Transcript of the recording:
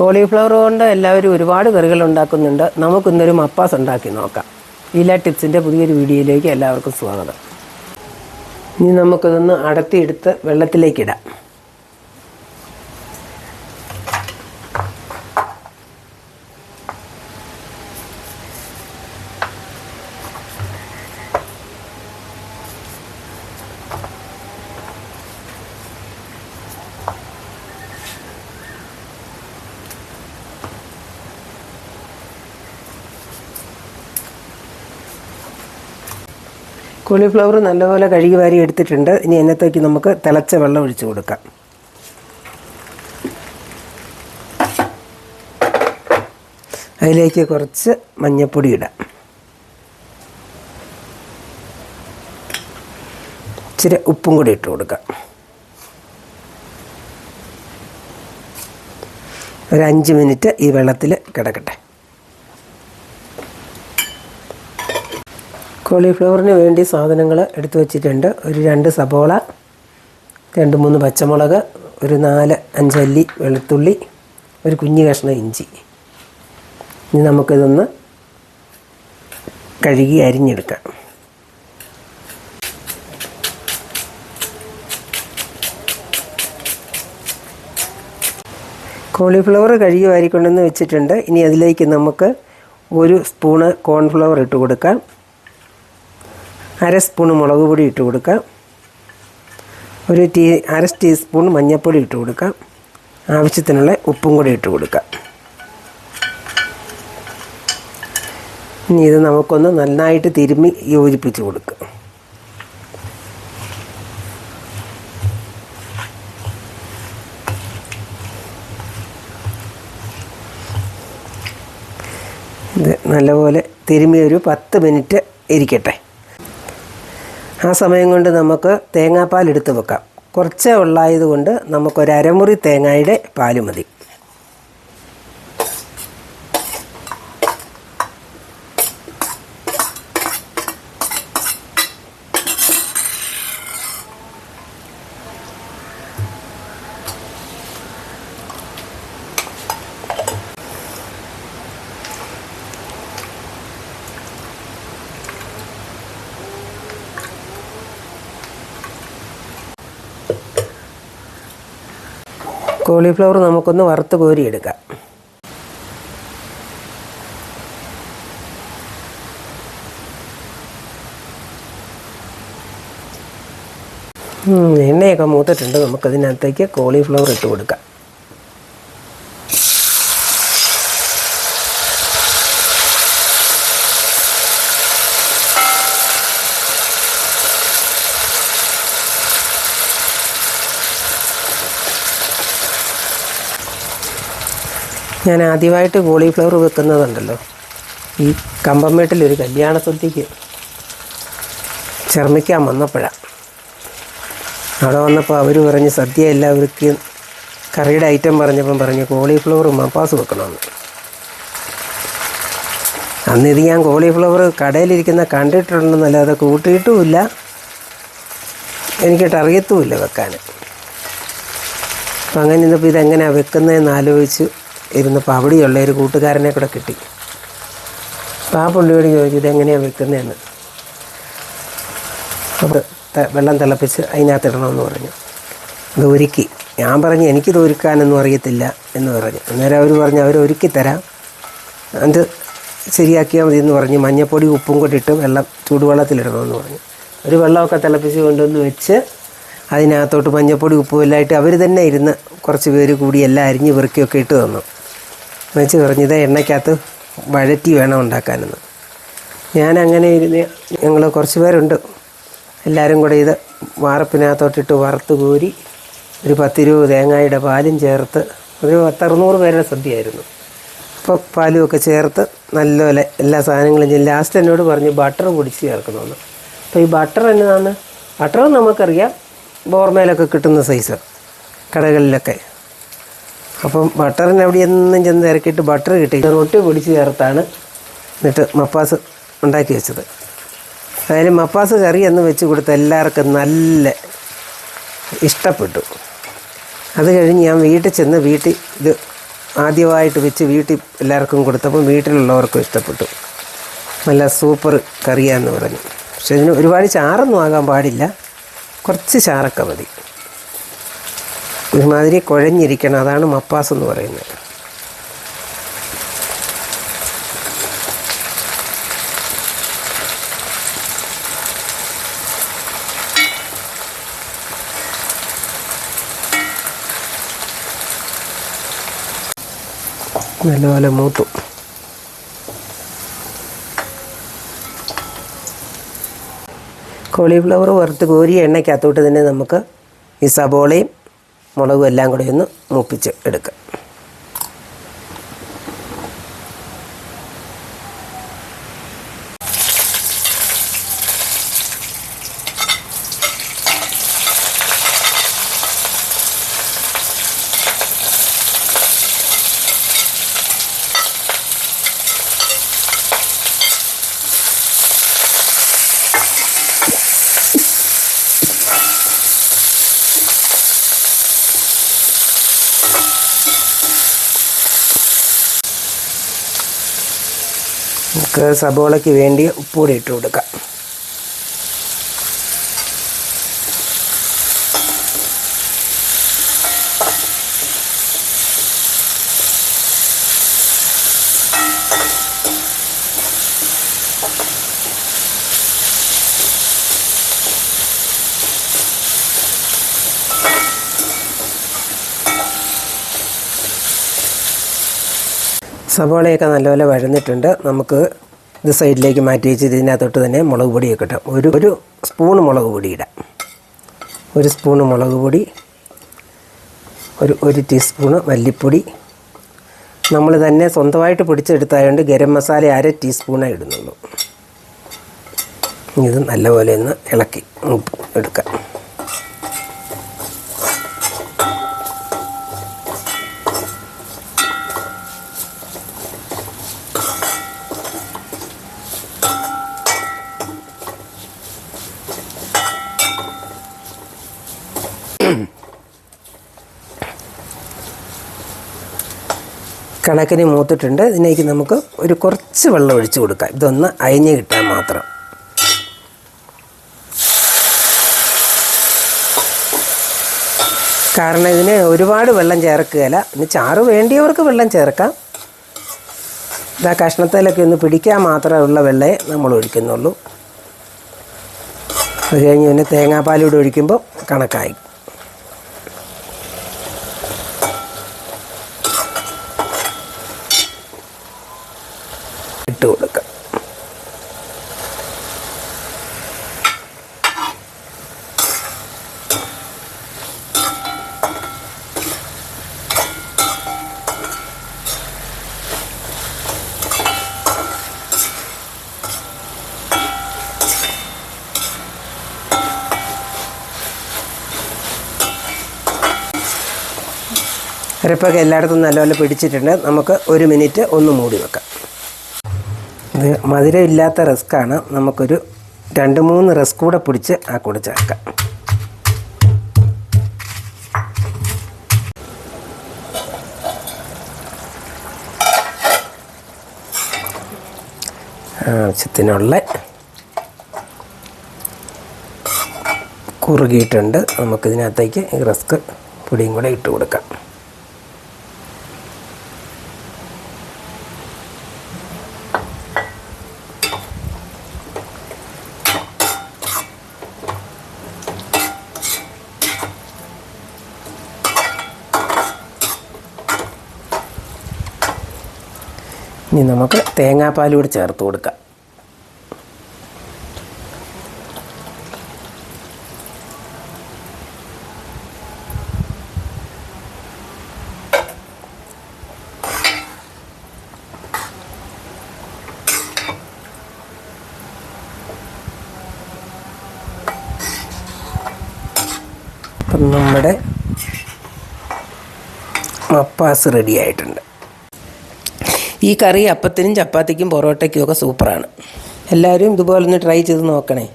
Cauliflower കൊണ്ട് എല്ലാവരും ഒരുപാട് കറികൾ ഉണ്ടാക്കുന്നുണ്ട്. നമുക്കിന്നൊരു മപ്പാസ് ഉണ്ടാക്കി നോക്കാം. ഇല ടിപ്സിന്റെ പുതിയൊരു വീഡിയോയിലേക്ക് എല്ലാവർക്കും സ്വാഗതം. ഇനി നമുക്കിതൊന്ന് അടത്തിയെടുത്ത് വെള്ളത്തിലേക്കിടാം കോളിഫ്ലവർ നല്ലപോലെ കഴുകി വാരി എടുത്തിട്ടുണ്ട്. ഇനി അതിനകത്തേക്ക് നമുക്ക് തിളച്ച വെള്ളം ഒഴിച്ചു കൊടുക്കാം. അതിലേക്ക് കുറച്ച് മഞ്ഞൾപ്പൊടി ഇടാം. ഇച്ചിരി ഉപ്പും കൂടി ഇട്ട് കൊടുക്കാം. ഒരു അഞ്ച് മിനിറ്റ് ഈ വെള്ളത്തിൽ കിടക്കട്ടെ. കോളിഫ്ലവറിന് വേണ്ടി സാധനങ്ങൾ എടുത്തു വച്ചിട്ടുണ്ട്. ഒരു രണ്ട് സബോള രണ്ട് മൂന്ന് പച്ചമുളക് ഒരു നാല് അഞ്ചല്ലി വെളുത്തുള്ളി ഒരു കുഞ്ഞു കഷ്ണം ഇഞ്ചി. ഇനി നമുക്കിതൊന്ന് കഴുകി അരിഞ്ഞെടുക്കാം. കോളിഫ്ലവർ കഴുകി വാരിക്കൊണ്ടെന്ന് വെച്ചിട്ടുണ്ട്. ഇനി അതിലേക്ക് നമുക്ക് ഒരു സ്പൂണ് കോൺഫ്ലവർ ഇട്ട് കൊടുക്കാം. അര സ്പൂൺ മുളക് പൊടി ഇട്ട് കൊടുക്കാം ഒരു ടീ അര ടീസ്പൂൺ മഞ്ഞൾപ്പൊടി ഇട്ട് കൊടുക്കാം ആവശ്യത്തിനുള്ള ഉപ്പും കൂടി ഇട്ട് കൊടുക്കാം ഇനി ഇത് നമുക്കൊന്ന് നന്നായിട്ട് തിരുമ്മി യോജിപ്പിച്ച് കൊടുക്കുക. ഇത് നല്ലപോലെ തിരുമ്മി ഒരു പത്ത് മിനിറ്റ് ഇരിക്കട്ടെ. ആ സമയം കൊണ്ട് നമുക്ക് തേങ്ങാപ്പാൽ എടുത്ത് വെക്കാം. കുറച്ചേ ഉള്ളായതുകൊണ്ട് നമുക്കൊരു അരമുറി തേങ്ങയുടെ പാൽ മതി. കോളിഫ്ലവർ നമുക്കൊന്ന് വറുത്ത് കോരിയെടുക്കാം. എണ്ണയൊക്കെ മൂത്തിട്ടുണ്ട്. നമുക്കതിനകത്തേക്ക് കോളിഫ്ലവർ ഇട്ട് കൊടുക്കാം. ഞാൻ ആദ്യമായിട്ട് കോളിഫ്ലവർ വെക്കുന്നതുണ്ടല്ലോ. ഈ കമ്പം വീട്ടിലൊരു കല്യാണ സദ്യക്ക് ചർമ്മിക്കാൻ വന്നപ്പോഴാണ് അവിടെ വന്നപ്പോൾ അവർ പറഞ്ഞ് സദ്യ എല്ലാവർക്കും കറിയുടെ ഐറ്റം പറഞ്ഞപ്പം പറഞ്ഞു കോളിഫ്ലവർ മപ്പാസ് വെക്കണമെന്ന്. അന്ന് ഇത് ഞാൻ കോളിഫ്ലവർ കടയിലിരിക്കുന്ന കണ്ടിട്ടുണ്ടെന്നല്ലാതെ കൂട്ടിയിട്ടുമില്ല. എനിക്കിട്ട് അറിയത്തുമില്ല വെക്കാൻ അപ്പം അങ്ങനെ ഇന്നിപ്പോൾ ഇതെങ്ങനെയാണ് വെക്കുന്നതെന്ന് ആലോചിച്ച് ഇരുന്നപ്പോൾ അവിടെയുള്ള ഒരു കൂട്ടുകാരനെ കൂടെ കിട്ടി. അപ്പോൾ ആ പുള്ളിയോട് ചോദിച്ചു ഇതെങ്ങനെയാണ് വെക്കുന്നതെന്ന് അപ്പോൾ വെള്ളം തിളപ്പിച്ച് അതിനകത്ത് ഇടണമെന്ന് പറഞ്ഞു. അത് ഒരുക്കി. ഞാൻ പറഞ്ഞു എനിക്കിത് ഒരുക്കാനൊന്നും അറിയത്തില്ല എന്ന് പറഞ്ഞു. അന്നേരം അവർ പറഞ്ഞു അവർ ഒരുക്കി തരാം. അത് ശരിയാക്കിയാൽ മതി എന്ന് പറഞ്ഞ്. മഞ്ഞപ്പൊടി ഉപ്പും കൂടി ഇട്ട് വെള്ളം ചൂടുവെള്ളത്തിലിടണമെന്ന് പറഞ്ഞു. ഒരു വെള്ളമൊക്കെ തിളപ്പിച്ച് കൊണ്ടുവന്ന് വെച്ച് അതിനകത്തോട്ട് മഞ്ഞപ്പൊടി ഉപ്പും എല്ലാം ഇട്ട് അവർ തന്നെ ഇരുന്ന് കുറച്ച് പേര് കൂടി എല്ലാം അരിഞ്ഞ് പെറുക്കിയൊക്കെ ഇട്ട് തന്നു. വെച്ച് പറഞ്ഞു ഇത് എണ്ണയ്ക്കകത്ത് വഴറ്റി വേണം ഉണ്ടാക്കാനെന്ന്. ഞാൻ അങ്ങനെ ഇരുന്ന് ഞങ്ങൾ കുറച്ച് പേരുണ്ട്. എല്ലാവരും കൂടെ ഇത് വാർപ്പിനകത്തോട്ടിട്ട് വറുത്ത് കോരി ഒരു പത്തിരുപത് തേങ്ങയുടെ പാലും ചേർത്ത് ഒരു പത്തറുന്നൂറ് പേരുടെ സദ്യയായിരുന്നു. അപ്പോൾ പാലും ഒക്കെ ചേർത്ത് നല്ലപോലെ എല്ലാ സാധനങ്ങളും ചെയ്യും ലാസ്റ്റ് എന്നോട് പറഞ്ഞു ബട്ടർ പൊടിച്ച് ചേർക്കണമെന്ന്. അപ്പോൾ ഈ ബട്ടർ എന്നതാണ്? ബട്ടർ നമുക്കറിയാം. ബോർമേലൊക്കെ കിട്ടുന്ന സൈസ് കടകളിലൊക്കെ. അപ്പം ബട്ടറിന് അവിടെ എന്നും ചെന്ന് ഇറക്കിയിട്ട് ബട്ടർ കിട്ടി. റൊട്ടി പിടിച്ച് ചേർത്താണ് എന്നിട്ട് മപ്പാസ് ഉണ്ടാക്കി വെച്ചത്. അതിൽ മപ്പാസ് കറി എന്ന് വെച്ച് കൊടുത്ത എല്ലാവർക്കും നല്ല ഇഷ്ടപ്പെട്ടു. അത് കഴിഞ്ഞ് ഞാൻ വീട്ടിൽ ചെന്ന് വീട്ടിൽ ഇത് ആദ്യമായിട്ട് വെച്ച് വീട്ടിൽ എല്ലാവർക്കും കൊടുത്തപ്പോൾ വീട്ടിലുള്ളവർക്കും ഇഷ്ടപ്പെട്ടു. നല്ല സൂപ്പർ കറിയാന്ന് പറഞ്ഞു. പക്ഷെ ഇതിന് ഒരുപാട് ചാറൊന്നും ആകാൻ പാടില്ല. കുറച്ച് ചാറൊക്കെ മതി. ഒരുമാതിരി കുഴഞ്ഞിരിക്കണം. അതാണ് മപ്പാസ് എന്ന് പറയുന്നത്. നല്ലപോലെ മൂത്തു. കോളിഫ്ലവർ വറുത്ത് കോരി എണ്ണയ്ക്കകത്തോട്ട് തന്നെ നമുക്ക് ഈ സബോളയും മുളകും എല്ലാം കൂടി ഒന്ന് മൂപ്പിച്ച് എടുക്കാം. നമുക്ക് സബോളയ്ക്ക് വേണ്ടി ഉപ്പുകൂടി ഇട്ട് കൊടുക്കാം സവാളയൊക്കെ നല്ലപോലെ വഴന്നിട്ടുണ്ട്. നമുക്ക് ഇത് സൈഡിലേക്ക് മാറ്റി വെച്ച് ഇതിനകത്തോട്ട് തന്നെ മുളക് പൊടിയൊക്കെ ഇട്ടാം ഒരു ഒരു സ്പൂണ് മുളക് പൊടി ഇടാം. ഒരു സ്പൂൺ മുളക് പൊടി ഒരു ഒരു ടീസ്പൂണ് മല്ലിപ്പൊടി. നമ്മൾ തന്നെ സ്വന്തമായിട്ട് പൊടിച്ചെടുത്തായതുകൊണ്ട് ഗരം മസാല അര ടീസ്പൂണേ ഇടുന്നുള്ളൂ. ഇത് നല്ലപോലെ ഒന്ന് ഇളക്കി എടുക്കാം. കണക്കിന് മൂത്തിട്ടുണ്ട്. ഇതിനേക്ക് നമുക്ക് ഒരു കുറച്ച് വെള്ളം ഒഴിച്ച് കൊടുക്കാം. ഇതൊന്ന് അയഞ്ഞ് കിട്ടാൻ മാത്രം. കാരണം ഇതിന് ഒരുപാട് വെള്ളം ചേർക്കുകയില്ല. ഇനി ചാറ് വേണ്ടിയവർക്ക് വെള്ളം ചേർക്കാം. ഇതാ കഷ്ണത്തിലൊക്കെ ഒന്ന് പിടിക്കാൻ മാത്രമുള്ള വെള്ളമേ നമ്മൾ ഒഴിക്കുന്നുള്ളൂ. അത് കഴിഞ്ഞ് പിന്നെ തേങ്ങാപ്പാലൂടെ ഒഴിക്കുമ്പോൾ കണക്കായി ഇട്ട് കൊടുക്കാം അരപ്പൊക്കെ എല്ലായിടത്തും നല്ലപോലെ പിടിച്ചിട്ടുണ്ട്. നമുക്ക് ഒരു മിനിറ്റ് ഒന്ന് മൂടി വെക്കാം. ഇത് മധുരമില്ലാത്ത റിസ്ക്കാണ് നമുക്കൊരു രണ്ട് മൂന്ന് റിസ്ക് കൂടെ പിടിച്ച് ആ കൂടെ ചേർക്കാം. ആവശ്യത്തിനുള്ള കുറുകിയിട്ടുണ്ട്. നമുക്കിതിനകത്തേക്ക് ഈ റസ്ക് പൊടിയും കൂടെ ഇട്ട് കൊടുക്കാം. ഇനി നമുക്ക് തേങ്ങാപ്പാൽ കൂടി ചേർത്ത് കൊടുക്കാം. നമ്മുടെ മപ്പാസ് റെഡി ആയിട്ടുണ്ട്. ഈ കറി അപ്പത്തിനും ചപ്പാത്തിക്കും പൊറോട്ടയ്ക്കും ഒക്കെ സൂപ്പറാണ്. എല്ലാവരും ഇതുപോലെ ഒന്ന് ട്രൈ ചെയ്ത് നോക്കണേ.